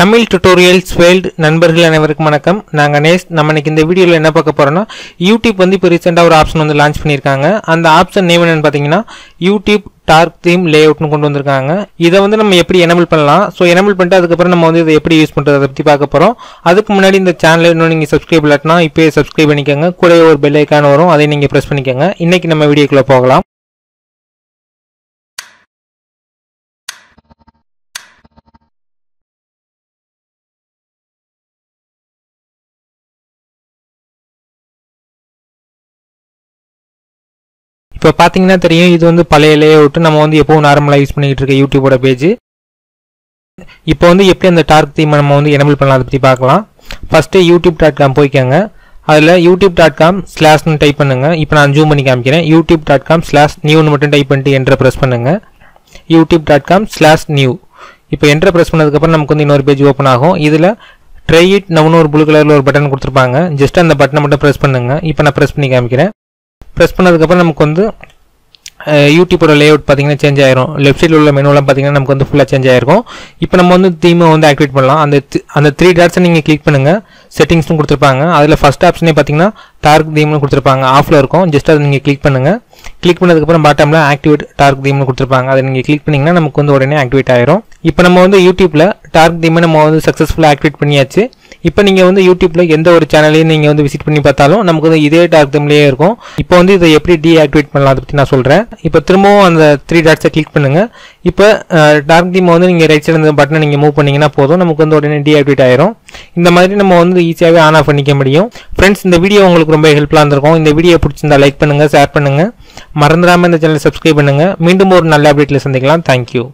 Tamil tutorials world நண்பர்கள் அனைவருக்கும் வணக்கம். நான் கணேஷ் நம்ம இன்னைக்கு இந்த வீடியோவில் என்ன பார்க்க போகிறோன்னா யூடியூப் வந்து இப்போ ரீசெண்டாக ஒரு ஆப்ஷன் வந்து லான்ச் பண்ணியிருக்காங்க. அந்த ஆப்ஷன் நேம் என்னென்னு பார்த்தீங்கன்னா யூடியூப் டார்க் தீம் லே அவுட்னு கொண்டு வந்திருக்காங்க. இதை வந்து நம்ம எப்படி எனபிள் பண்ணலாம்? ஸோ எனபிள் பண்ணிட்டு அதுக்கப்புறம் நம்ம வந்து இதை எப்படி யூஸ் பண்ணுறது அதை பற்றி பார்க்க போகிறோம் அதுக்கு முன்னாடி இந்த சேனலை இன்னும் நீங்கள் சப்ஸ்கிரைப் இல்லாட்டினா இப்போயே சப்ஸ்கிரைப் பண்ணிக்கோங்க. கூட ஒரு பெல் ஐக்கான் வரும். அதை நீங்கள் ப்ரெஸ் பண்ணிக்கோங்க. இன்றைக்கி நம்ம வீடியோக்குள்ளே போகலாம். இப்போ பார்த்தீங்கன்னா தெரியும் இது வந்து பழைய லே நம்ம வந்து எப்பவும் நார்மலாக யூஸ் பண்ணிக்கிட்டு இருக்க யூடியூபோட பேஜ் இப்போ வந்து எப்படி அந்த டார்க் தீமை நம்ம வந்து எனபிள் பண்ணலாம் அதை பற்றி பார்க்கலாம். ஃபஸ்ட்டு யூடியூப் டாட் காம் போய்க்கோங்க. அதில் யூடியூப் டாட் காம் ஸ்லாஷ்னு டைப் பண்ணுங்க. இப்போ நான் ஜூம் பண்ணி காமிக்கிறேன். யூடியூப் டாட் காம் ஸ்லாஷ் நியூன்னு மட்டும் டைப் பண்ணிட்டு என்ட்ரை ப்ரெஸ் பண்ணுங்க. YouTube dot com slash new இப்போ என்ட்ரை ப்ரெஸ் பண்ணதுக்கப்புறம் நமக்கு வந்து இன்னொரு பேஜ் ஓப்பன் ஆகும். இதில் ட்ரை இட் நவுன்னு ஒரு ப்ளூ கலரில் ஒரு பட்டன் கொடுத்துருப்பாங்க. ஜஸ்ட் அந்த பட்டனை மட்டும் ப்ரெஸ் பண்ணுங்க. இப்போ நான் ப்ரெஸ் பண்ணி காமிக்கிறேன். ப்ரெஸ் பண்ணதுக்கப்புறம் நமக்கு வந்து அஹ், யூடியூபோட லேஅவுட் பார்த்தீங்கன்னா சேஞ்ச் ஆயிரும். லெஃப்ட் சைடில் உள்ள மெனுலாம் பார்த்தீங்கன்னா நமக்கு வந்து ஃபுல்லாக சேஞ்ச் ஆயிருக்கும். இப்போ நம்ம வந்து தீமை வந்து ஆக்டிவேட் பண்ணலாம். அந்த அந்த த்ரீ டாட்ஸை நீங்கள் கிளிக் பண்ணுங்கள் செட்டிங்ஸ்னு கொடுத்துருப்பாங்க. அதில் ஃபஸ்ட் ஆப்ஷனே பார்த்தீங்கன்னா டார்க் தீம்னு கொடுத்துருப்பாங்க. ஆஃபில் இருக்கும். ஜஸ்ட் அதை நீங்கள் கிளிக் பண்ணுங்கள் கிளிக் பண்ணதுக்கப்புறம் பாட்டமில் ஆக்டிவேட் டார்க் தீம்னு கொடுத்துருப்பாங்க. அதை நீங்கள் கிளிக் பண்ணிங்கன்னா நமக்கு வந்து உடனே ஆக்டிவேட் ஆயிரும். இப்போ நம்ம வந்து யூடியூப்பில் டார்க் தீமை நம்ம வந்து சக்ஸஸ்ஃபுல்லாக ஆக்டிவேட் பண்ணியாச்சு. இப்போ நீங்கள் வந்து யூடியூப்பில் எந்த ஒரு சேனலையும் நீங்கள் வந்து விசிட் பண்ணி பார்த்தாலும் நமக்கு வந்து இதே டார்க் தீம்லேயே இருக்கும். இப்போ வந்து இதை எப்படி டீஆக்டிவேட் பண்ணலாம் அதை பற்றி நான் சொல்கிறேன் இப்போ திரும்பவும் அந்த த்ரீ டாட்ஸை கிளிக் பண்ணுங்கள் இப்போ டார்க் தீம் வந்து நீங்கள் ரைட் சைடு இந்த பட்டனை நீங்கள் மூவ் பண்ணிங்கன்னா போதும். நமக்கு வந்து உடனே டீஆக்டிவேட் ஆயிரும். இந்த மாதிரி நம்ம வந்து ஈஸியாகவே ஆன் ஆஃப் பண்ணிக்க முடியும். ஃப்ரெண்ட்ஸ் இந்த வீடியோ உங்களுக்கு ரொம்ப ஹெல்ப்ஃபுல்லாக இருந்திருக்கும். இந்த வீடியோ பிடிச்சிருந்தா லைக் பண்ணுங்கள் ஷேர் பண்ணுங்கள் மறந்துடாமல் இந்த சேனலை சப்ஸ்கிரைப் பண்ணுங்கள் மீண்டும் ஒரு நல்ல அப்டேட்டில் சந்திக்கலாம். தேங்க்யூ